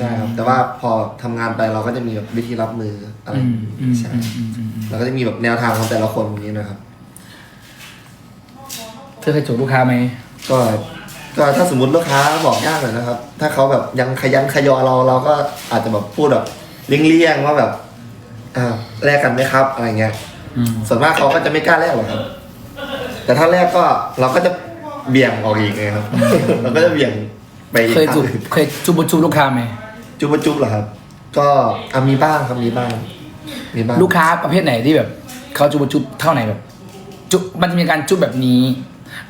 ใช่ครับ แต่ว่าพอทำงานไปเราก็จะมีแบบวิธีรับมืออะไรอืมอืมใช่อืมอืมอืมอืมเราก็จะมีแบบแนวทางของแต่ละคนอย่างนี้นะครับ เธอเคยจูบลูกค้าไหมก็ก็ถ้าสมมติลูกค้าบอกยากหน่อยนะครับ ถ้าเขาแบบยังขยันขยอเราเราก็อาจจะแบบพูดแบบเลี่ยงๆว่าแบบอ่าแลกกันไหมครับอะไรเงี้ย อืมส่วนมากเขาก็จะไม่กล้าแลกหรอกครับ แต่ถ้าแลกก็เราก็จะเบี่ยงออกอีกไงครับ เราก็จะเบี่ยงไปอีกเคยจูบทางหนึ่งเคยจูบจูบลูกค้าไหม จุบะจุบเหรอครับ ก็อะมีบ้างครับมีบ้าง มีบ้างลูกค้าประเภทไหนที่แบบเขาจูบจูบเท่าไหนแบบ จุบมันจะมีการจุบแบบนี้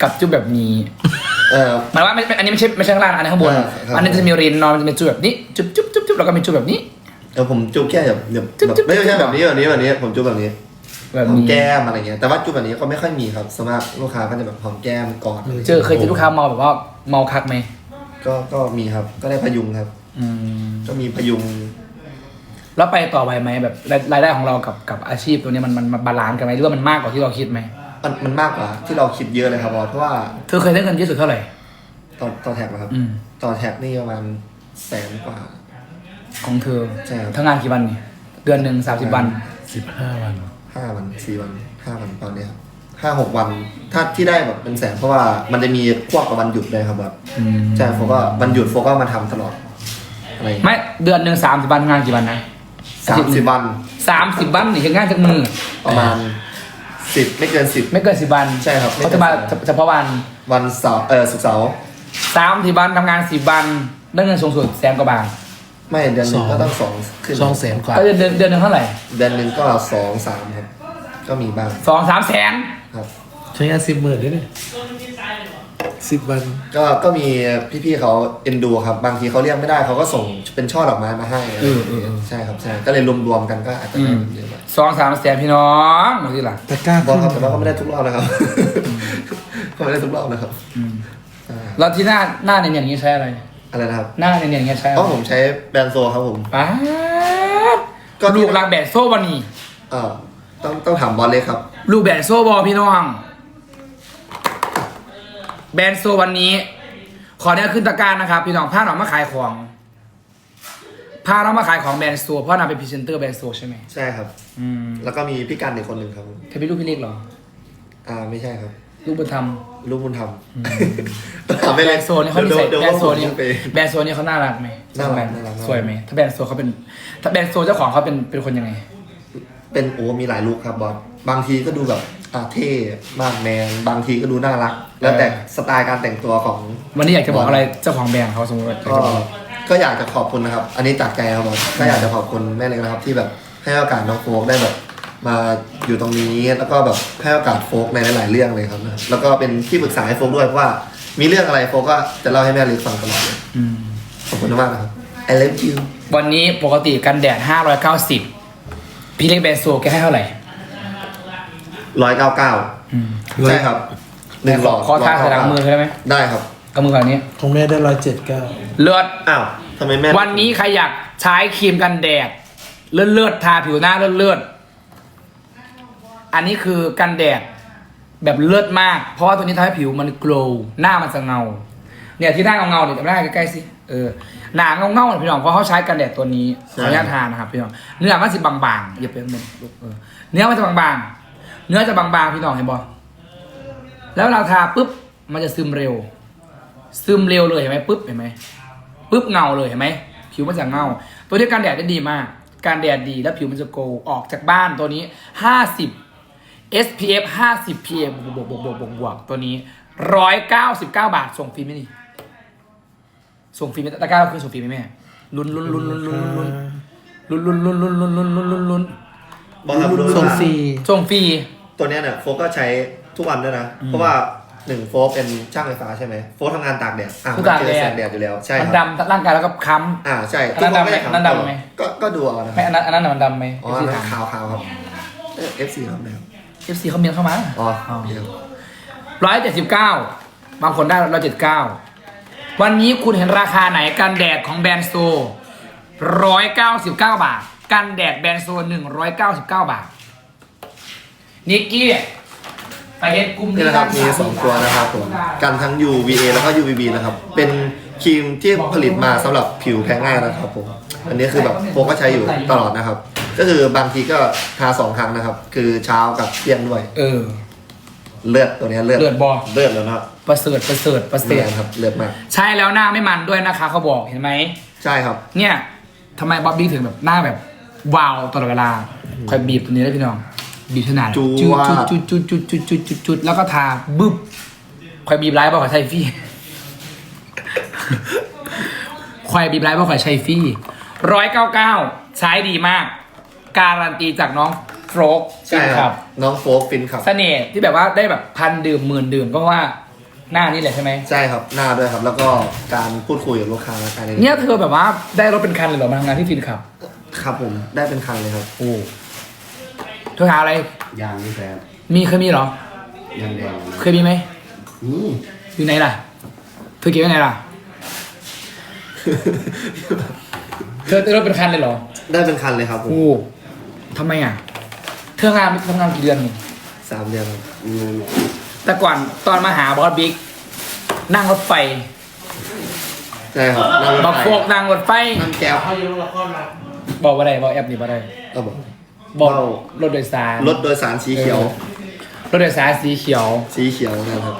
กับจุบแบบนี้เออ หมายว่าไม่ไม่อันนี้ไม่ใช่ไม่ใช่ข้างล่างอันนี้ข้างบนอ่าครับ อันนี้จะมีเรนนอนมันจะมีจุบแบบนี้จุบจุบจุบจุบแล้วก็มีจุบแบบนี้ เออผมจุบแค่แบบแบบจุ๊บแบบจุ๊บ ไม่ใช่จุ๊บแบบนี้แบบนี้แบบนี้ ผมจุบแบบนี้แบบหอมนี้แก้มอะไรเงี้ยแต่ว่าจุบแบบนี้ก็ไม่ค่อยมีครับสวนมากลูกค้าก็จะแบบหอมแก้มกอดเจอเคยเจอลูกค้าเมาแบบว่าเมาคักไหมก็ก็มีครับก็ได้พยุงครับ อืมก็มีพยุง แล้วไปต่อไปไหมแบบรายรายได้ของเรากับกับอาชีพตัวนี้มันมันมันบาลานซ์กันไหมหรือว่ามันมากกว่าที่เราคิดไหมมันมันมากกว่าที่เราคิดเยอะเลยครับบอสเพราะว่าเธอเคยได้เงินเยอะสุดเท่าไหร่ ต่อต่อแท็กนะครับ อืม ต่อแท็กนี่ประมาณแสนกว่า ของเธอใช่ครับ ทั้งงานกี่วันนี่เดือนหนึ่งสามสิบวัน สิบห้าวัน ห้าวันสี่วันห้าวันตอนเนี้ยครับห้าหกวัน ถ้าที่ได้แบบเป็นแสนเพราะว่ามันจะมีควบกับวันหยุดเลยครับแบบอืมใช่โฟก็วันหยุดโฟก็มาทำตลอด อะไรอย่างเงี้ยไม่เดือนหนึ่งสามสิบวันงานกี่วันนะสามสิบวันสามสิบวันนี่คืองานจากมือประมาณสิบไม่เกินสิบ ไม่เกินสิบวันใช่ครับไม่เขาเกินจะมาสิบเฉพาะวันวันเสาร์เออศุกร์เสาร์สามสิบวันทำงานสิบวันได้เงินสูงสุดแสนกว่าบาทไม่เดือนหนึงก็ต้องสองขึ้นสองแสนกว่าก็เดือนเดือนเดือนหนึ่งเท่าไหร่เดือนหนึ่งก็สองสามครับก็มีบ้างสองสามแสนครับ ใช้งานสิบหมื่นด้วยเนี่ย สิบวันก็ก็มีพี่ๆเขาเอ็นดูครับ บางทีเขาเรียกไม่ได้เขาก็ส่งเป็นช่อดอกไม้มาให้เออเออเออใช่ครับใช่ก็เลยรวมๆกันก็อาจจะได้เยอะหน่อยสองสามแสนพี่น้องดูสิล่ะตะกร้าบอขึ้สนครับแต่ว่าก็ไม่ได้ทุกรอบนะครับก็ไม่ได้ทุกรอบนะครับอืมอ่าแล้วที่หน้าหน้าเนียนๆอย่างนี้ใช้อะไร อะไรนะครับ หน้าเนียนๆอย่างนี้ใช้อะเพไรราะผมใช้แบรนด์โซครับผมป๊าดก็ที่ลูกรักแบดโซ่บอนี่เออต้องต้องถามบอลเลยครับ ลูกแบดโซ่บอพี่น้อง แบรนด์โซวันนี้ ขอเนี่ยขึ้นตะกร้ารนะครับ พี่น้องพาเรามาขายของพาเรามาขายของแบรนด์โซเพราะนางเป็นพรีเซนเตอร์แบรนด์โซใช่ไหมใช่ครับ อืมแล้วก็มีพี่กันอีกคนหนึ่งครับ เธอเป็นลูกพี่เล็กเหรอ อ่าไม่ใช่ครับ ลูกบุญธรรม ลูกบุญธรรมถามไปแบเลรยนด์โซนี่เขาดีไซน์ดี๋ยวแบรนด์โซนี่ผมไป แบรนด์โซนี่เขาน่ารักไหมน่ารักแบรนด์น่ารัก สวยไหมถ้าแบรนด์โซเขาเป็น ถ้าแบรนด์โซเจ้าของเขาเป็นเป็นคนยังไง เป็นโอ้มีหลายลุคครับบอสบางทีก็ดูแบบอ่าเท่มากแมนบางทีก็ดูน่ารัก แล้วแต่สไตล์การแต่งตัวของวันนี้อยากจะบอกอะไรเจ้าของแบรนด์เขาสมมติว่าก็ก็อยากจะขอบคุณนะครับ อันนี้จากใจครับบอสก็อยากจะขอบคุณแม่เล็กนะครับที่แบบให้โอกาสน้องโฟกได้แบบมาอยู่ตรงนี้แล้วก็แบบให้โอกาสโฟกในหลายๆเรื่องเลยครับนะครับแล้วก็เป็นที่ปรึกษาให้โฟกด้วยเพราะว่ามีเรื่องอะไรโฟกก็จะเล่าให้แม่เล็กฟังตลอดเลยอืมขอบคุณมากนะครับ I love you วันนี้ปกติกันแดด 590 พี่เล็กแบรนด์โซแกให้เท่าไหร่ร้อยเก้าเก้าอืมใช่ครับหนึ่งหลอดขอท่าใส่หลังมือได้ไหมได้ครับเอามือแบบนี้ของแม่ได้ร้อยเจ็ดเก้าเลือดอ้าวทำไมแม่วันนี้ใครอยากใช้ครีมกันแดดเลือดเลือดๆทาผิวหน้าเลือดเลือดๆอันนี้คือกันแดดแบบเลือดมาก เพราะว่าตัวนี้ทำให้ผิวมันโกลว์หน้ามันจะเงา เนี่ยที่หน้าเงาๆเนี่ยจะไม่ได้ใกล้ๆสิเออ หนาเงาๆพี่น้องเพราะเขาใช้กันแดดตัวนี้ขออนุญาตทานนะครับพี่น้องเนื้อมันจะบางๆอย่าเป็นเหมือนลูกเออเนื้อมันจะบางๆเนื้อจะบางๆพี่น้องเห็นบ่แล้วเราทาปุ๊บมันจะซึมเร็ว ซึมเร็วเลยเห็นไหมปุ๊บเห็นไหมปุ๊บเงาเลยเห็นไหมผิวมันจะเงา ตัวนี้การแดดได้ดีมากการแดดดีแล้วผิวมันจะโกลว์ออกจากบ้านตัวนี้ 50 SPF 50 PA บวกบวกบวกบวกบวกตัวนี้ 199 บาท ส่งฟรีไหมนี่ ส่งฟรีไหมตะกร้าคือส่งฟรีไหมแม่ลุ้นลุ้นลุ้นลุ้นลุ้นลุ้นลุ้นลุ้นลุ้นลุ้นลุ้นลุ้นลุ้นลุ้นลุ้นบอกครับรู้ส่งฟรี ส่งฟรีตัวเนี้ยเนี่ยโฟกก็ใช้ทุกวันด้วยนะ เพราะว่าหนึ่งโฟกเป็นช่างไฟฟ้าใช่ไหมโฟกทำงานตากแดดอะมันเจอแสงแดดอยู่แล้วใช่มันครับ ดำร่างกายแล้วก็ค้ อ่าใช่อันนั้นดำไหมทุกคอันนั้นดำไหมก็ก็ดูเอานะำไม่อันนั้นอันนั้นนะมันดำไหมอ๋อเออันฟนั้ซีนขาวขาวๆครับเอฟซีครับนะครับเอฟซีเขาเมียนเข้ามา อ๋ออ๋อเดี๋ยวร้อยเจ็ดสิบเก้าบางคนได้ร้อยเจ็ดเก้า วันนี้คุณเห็นราคาไหนกันแดดของแบรนด์โซร้อยเก้าสิบเก้าบาท กันแดดแบรนด์โซหนึ่งร้อยเก้าสิบเก้าบาท นิกกี้ไปเห็นกลุ่มนี่นะครับมีสองตัวนะครับผมกันทั้ง UVA แล้วก็ UVB นะครับ เป็นครีมที่ผลิตมาสำหรับผิวแพ้ง่ายนะครับผมอันนี้คือแบบโฟกก็ใช้อยู่ตลอดนะครับ ก็คือบางทีก็ทาสองครั้งนะครับ คือเช้ากับเที่ยงด้วย เออ เลือดตัวเนี้ยเลือดเลือดบ่เลือดแล้วนะครับ ประเสริฐประเสริฐประเสริฐครับเลิศมาก ใช่แล้วหน้าไม่มันด้วยนะคะ เขาบอกเห็นไหม ใช่ครับ เนี่ยทำไมบ๊อบบี้ถึงแบบหน้าแบบวาวตลอดเวลาคอยบีบตัวนี้แล้วพี่น้อง บีบขนาดจู๊ดว่า จุดจุดจุดจุดจุดจุดจุดแล้วก็ทาบึ๊บคอยบีบไลฟ์บ่กขอใช้ฟี่คอยบีบไลฟ์บ่กขอใช้ฟี่ร้อยเก้าเก้าใช้ดีมาก การันตีจากน้องโฟลกใช่ครับ น้องโฟกฟินครับ เสน่ห์ที่แบบว่าได้แบบพันดื่มหมื่นดื่มก็ว่า หน้านี่แหละใช่ไหมใช่ครับหน้าด้วยครับ แล้วก็การพูดคุยกับลูกค้าและการเนี่ยเธอแบบว่าได้รถเป็นคันเลยเหรอมาทำงานที่ฟินขับ ครับผมได้เป็นคันเลยครับ โอ้เธอหาอะไร ยางนี่แฟนมีเคยมีเหรอ ยางแดงเคยมีไหมนี่อยู่ไหนล่ะเธอเก็บไว้ไหนล่ะ เธอได้รถเป็นคันเลยเหรอได้เป็นคันเลยครับผมโอ้ทำไมอะ เธองานทำงานกี่เดือนนี่สามเดือนครับเงินเนี่ย แต่ก่อนตอนมาหาบอสบิ๊กนั่งรถไฟใช่ครับนั่งรถบักไฟโฟกนั่งรถไฟ นั่งแก้วเขาอยู่ละครมาบอกว่าได้บอกแอปนี่บอกได้ก็บอก บอกเบารถโดยสารรถโดยสารสีเขียว รถโดยสารสีเขียว สีเขียวนะครับ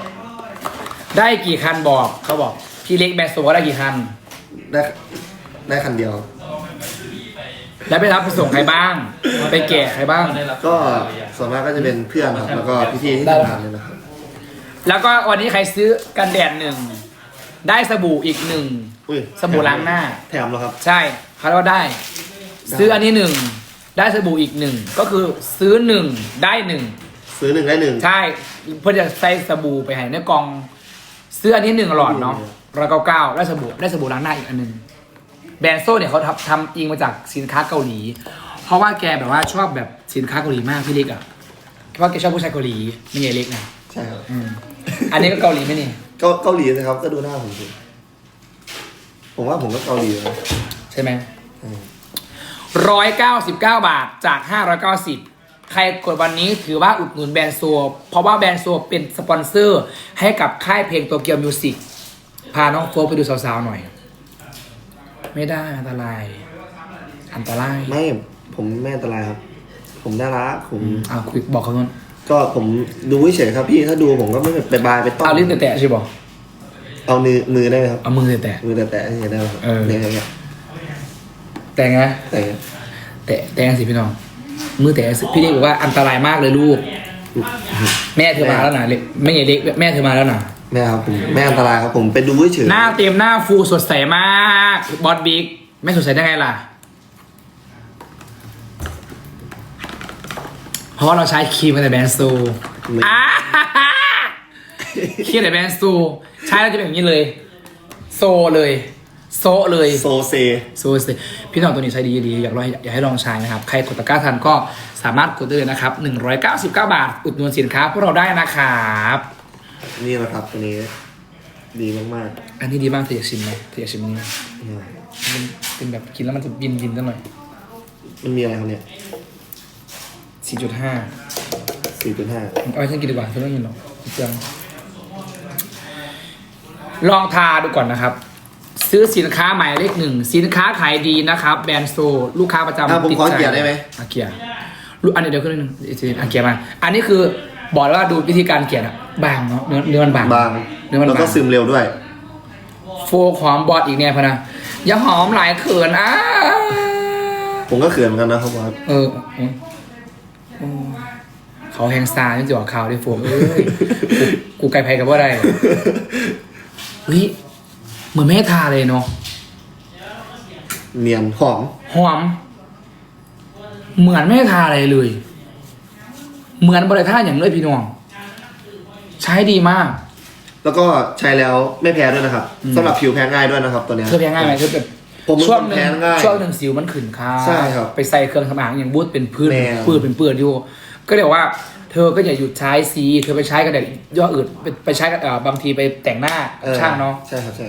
ได้กี่คันบอกเขาบอก พี่เล็กแบสโซว่าได้กี่คัน ได้ได้คันเดียว แล้วไปรับไปส่งใครบ้าง ไปแกะใครบ้าง ก็ส่วนมากก็จะเป็นเพื่อนครับ แล้วก็พี่ๆที่ได้ทำงานเลยนะครับ แล้วก็วันนี้ใครซื้อกันแดดหนึ่ง ได้สบู่อีกหนึ่ง อุ้ยสบู่ล้างหน้า แถมแล้วครับ ใช่เขาเรียกว่าได้ ซื้ออันนี้หนึ่ง ได้สบู่อีกหนึ่ง ก็คือซื้อหนึ่งได้หนึ่ง ซื้อหนึ่งได้หนึ่ง ใช่ เพื่อจะใส่สบู่ไปให้ในกล่องซื้ออันนี้หนึ่งหลอดเนาะร้อยเก้าเก้าได้สบู่ได้สบู่ล้างหน้าอีกอันหนึ่งแบรนด์โซ่เนี่ยเขาทำทำอิงมาจากสินค้าเกาหลี เพราะว่าแกแบบว่าชอบแบบสินค้าเกาหลีมากพี่เล็กอะเพราะว่าแกชอบผู้ชายเกาหลีไม่ใช่เล็กนะ ใช่ครับ อืม อันนี้ก็เกาหลีไหมนี่ เกาเกาหลีนะครับ ก็ดูหน้าผมสิผมว่าผมก็เกาหลีนะใช่ไหมอืมร้อยเก้าสิบเก้าบาทจากห้าร้อยเก้าสิบใครกดวันนี้ถือว่าอุดหนุนแบรนด์โซ เพราะว่าแบรนด์โซเป็นสปอนเซอร์ให้กับค่ายเพลงโตเกียวมิวสิกพาน้องโฟกไปดูสาวๆหน่อย ไม่ได้อันตราย อันตรายไม่ผมไม่อันตรายครับ ผมน่ารักผม อ่าคุยบอกเขาก่อน ก็ผมดูเฉยๆครับพี่ถ้าดูผมก็ไม่ไปบายไปต้อเอาลิ้นแตะๆใช่บอกเอามือมือได้ไหมครับ เอามือแตะ มือแตะๆอย่างเงี้ยได้ไหมครับเออ เนี่ยอย่างเงี้ยๆแต่ไงแต่อย่างเงี้ยแตะแตะสิพี่น้อง มือแตะสิพี่เล็กบอกว่าอันตรายมากเลยลูก แม่เธอมาแล้วนะเล็กไม่ใช่เล็กแม่เธอมาแล้วนะแม่ครับผมไม่อันตรายครับผมไปดูเฉยๆหน้าเต็มหน้าฟูสดใสมากบอสบิ๊กไม่สดใสได้ไงล่ะ เพราะว่าเราใช้ครีมกันแต่แบรนด์ซูอ่าครีมแต่แบรนด์ซูใช้แล้วจะเป็นอย่างนี้เลย โซเลย โซเลยโซเซโซสิพี่น้องตัวนี้ใช้ดีดีอยากลองอยากให้ลองใช้นะครับ ใครกดตะกร้าทันก็สามารถกดได้เลยนะครับ199 บาท อุดหนุนสินค้าพวกเราได้นะครับนี่นะครับตัวนี้ ดีมากอันนี้ดีมากเธออยากชิมไหมเธออยากชิมนี่ๆเนี่ยมันเป็นแบบกินแล้วมันจะบินบินๆสักหน่อย มันมีอะไรครับเนี่ย 4.5สี่จุดห้าเอาไปฉันกินดีกว่าฉันไม่กินหรอกเปลืองลองทาดูก่อนนะครับ ซื้อสินค้าหมายเลขหนึ่ง สินค้าขายดีนะครับ แบรนด์โซ ลูกค้าประจำอะผมติดขอใจเกียร์ได้ไหมอาเกียร์ลูกอันนี้เดี๋ยวขึ้นนิดนึงอาเกียร์มา อันนี้คือบอกแล้วว่าดูวิธีการเกียร์อะบางเนาะเนื้อเนื้อมันบางบางเนื้อมันแล้วก็บางซึมเร็วด้วย โฟกหอมบอดอีกเนี่ยพะนะอย่าหอมหลายเขินอะผมก็เขินเหมือนกันนะครับว่าเออเออโอ้ เขาแหงซาจนจะออกข่าวได้โฟมเอ้ยกูกูไกลไพกับว่าอะไรเฮ้ยเหมือนแม่ทาเลยเนาะเนียนหอมหอม เหมือนแม่ทาอะไรเลย เหมือนบริท่าอย่างเลยพี่น้อง ใช้ดีมาก แล้วก็ใช้แล้วไม่แพ้ด้วยนะครับสำหรับผิวแพ้ง่ายด้วยนะครับตัวเนี้ยเธอแพ้ง่ายไหมเธอแบบผมเป็นช่วงคนหนึ่งแพ้ง่ายช่วงหนึ่งสิวมันขึ้นค่าใช่ครับไปใส่เครื่องสำอางอย่างบูธเป็นพื้นแมวปื้ดเป็นเปื้อนอยู่ก็เรียกว่า เธอก็อย่าหยุดใช้ซีเธอไปใช้กันแต่ย่ห้ออื่นไปไปใช้กันเอ่อบางทีไปแต่งหน้าออช่างเนาะใช่ครับใช่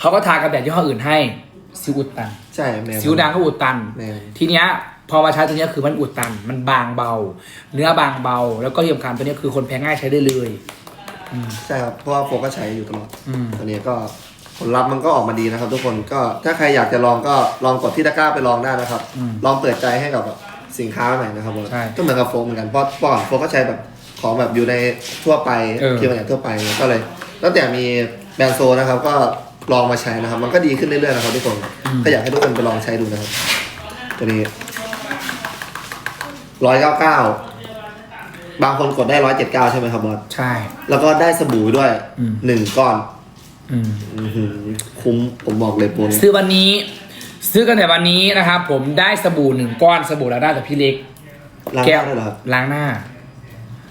เขาก็ทากันแดดยี่ห้ออื่นให้สิวอุดตันใช่แมวสิวดางก็อุดตันแมวทีเนี้ยพอมาใช้ตัวเนี้ยคือมันอุดตัน มันบางเบา เนื้อบางเบา แล้วก็ที่สำคัญตัวเนี้ยคือคนแพ้ง่ายใช้ได้เลย ใช่ครับเพราะว่าโฟก็ใช้อยู่ตลอดอืมตัวนี้ก็ผลลัพธ์มันก็ออกมาดีนะครับ ทุกคนก็ถ้าใครอยากจะลองก็ลองกดที่ตะกร้าไปลองได้นะครับอืมลองเปิดใจให้กับแบบ สินค้าใหม่นะครับบอสใช่ก็เหมือนกับโฟมเหมือนกันเพราะเมื่อก่อนโฟมก็ใช้แบบของแบบอยู่ในทั่วไปเออเกี่ยวกับทั่วไปก็เลยตั้งแต่มีแบรนด์โซนะครับ ก็ลองมาใช้นะครับ มันก็ดีขึ้นเรื่อยๆนะครับทุกคนก็อยากให้ทุกคนไปลองใช้ดูนะครับ ตัวนี้ร้อยเก้าเก้าบางคนกดได้ร้อยเจ็ดเก้าใช่ไหมครับบอสใช่ แล้วก็ได้สบู่ด้วยอืม หนึ่งก้อนอืม อื้อหือคุ้มผมบอกเลยปูนซื้อวันนี้ ซื้อกันแต่วันนี้นะครับ ผมได้สบู่หนึ่งก้อนสบู่ล้างหน้าจากพี่เล็กล้างหแก้น้าวด้วยเหรอครับ ล้างหน้า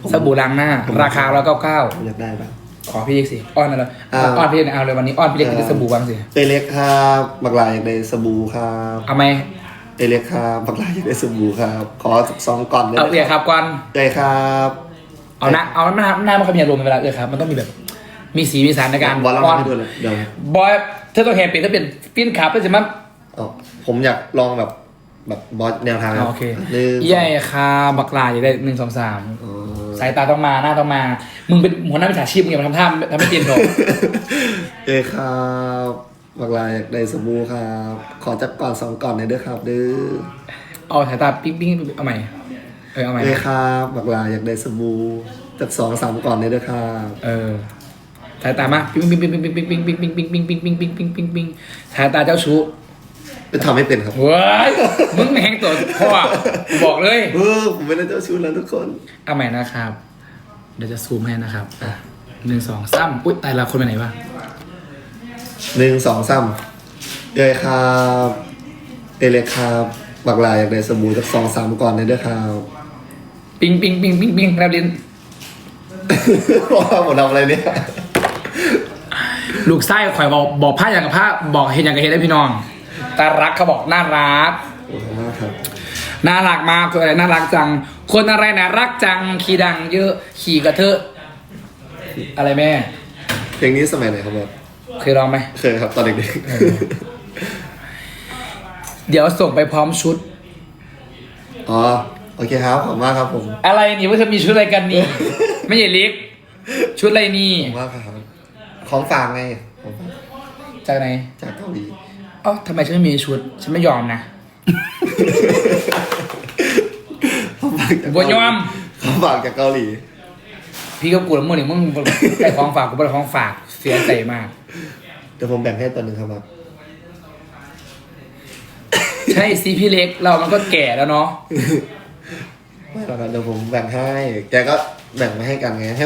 ผมสบู่ล้างหน้า ผม ราคาร้อยเก้าเก้าผมอยากได้ปะขอพี่เล็กสิอ้อนอะไรอ่า อ้อนพี่เล็กเอาเลยวันนี้อ้อนพี่เล็กอ่าจะได้สบู่บ้างสิเอเล็กครับบักลายอยากได้สบู่ครับเอาไหมเอเล็กครับบักลายอยากได้สบู่ครับ ขอสักสองก่อนเลยเอาเอือครับก่อนได้ครับเอาหน้าเอาหน้าหน้ามันเขามีอารมณ์เวลาเอือครับ มันต้องมีแบบ มีสีมีสารในการบอลเราอ้อนให้ด้วยเลยเดี๋ยวบอยเธอต้องแฮปปี้ถ้าเป็นปิ้นขาเพื่อจะมา เอาผมอยากลองแบบแบบบอสแนวทางอ่าโอเคหนึ่งสองใหญ่ค่ะบักลาอยากได้หนึ่งสองสามอ๋อสายตาต้องมาหน้าต้องมา มึงเป็นหัวหน้าวิชาชีพมึงอย่ามาทำท่าทำไม่เตียนหรอกเอยครับบักลายอยากได้สบู่ครับ ขอจักก่อนสองก่อนหน่อยเด้อครับเด้อเอาสายตาปิ๊งปิ๊งเอาใหม่เออเอาใหม่เอยครับบักลายอยากได้สบู่จักสองสามก่อนหน่อยเด้อครับเออสายตามาปิ๊งปิ๊งปิ๊งปิ๊งปิ๊งปิ๊งปิ๊งปิ๊งปิ๊งปิ๊งปิ๊งปิ๊งปิ๊งปิ๊งปิ๊งปิ๊งสายตาเจ้าชู้ เป็นทำไม่เป็นครับ เว้ยมึงแหงตัวพ่อกูบอกเลย เออผมไม่ได้เจ้าชู้แล้วทุกคน เอาใหม่นะครับ เดี๋ยวจะซูมให้นะครับอะหนึ่งสองสามอุ้ยตายละคนไปไหนวะหนึ่งสองสามเอยครับ เอเล็กครับบักลายอยากได้สบู่จักสองสามก่อนหน่อยเด้อครับ ปิ๊งปิ๊งปิ๊งปิ๊งปิ๊งแล้วดินว่าผมทำอะไรเนี่ย ลูกไส้ข่อยบอกบอกผ้าอย่างกับผ้าบอกเห็นอย่างกับเห็นได้พี่น้อง ตารักเขาบอกน่ารัก ขอบคุณมากครับน่ารักมากคนอะไรน่ารักจัง คนอะไรนะรักจัง ขี่ดังเยอะขี่กระเทอะ อะไรแม่ เพลงนี้สมัยไหนครับบอสเคยร้องไหม เคยครับตอนเด็กเดี๋ยวส่งไปพร้อมชุด ๆ อ๋อ โอเคครับ ขอบคุณมากครับผม อะไรนี่ว่าเธอมีชุดอะไรกันนี่ ไม่ใช่เล็กชุดอะไรนี่ ขอบคุณมากครับ ของฝากไงของฝากจากไหนจากเกาหลี เอ้าทำไมฉันไม่มีชุด ฉันไม่ยอมนะของฝากจากบ่ยอมของฝากจากเกาหลี พี่ก็กลัวเมื่อหนึ่งมึงไอ้ของฝากกูเป็นของฝากเสียใจมาก เดี๋ยวผมแบ่งให้ตัวหนึ่งครับบอสใช่สิพี่เล็กเรามันก็แก่แล้วเนาะ ไม่หรอกครับเดี๋ยวผมแบ่งให้ แกก็แบ่งมาให้กันไงให้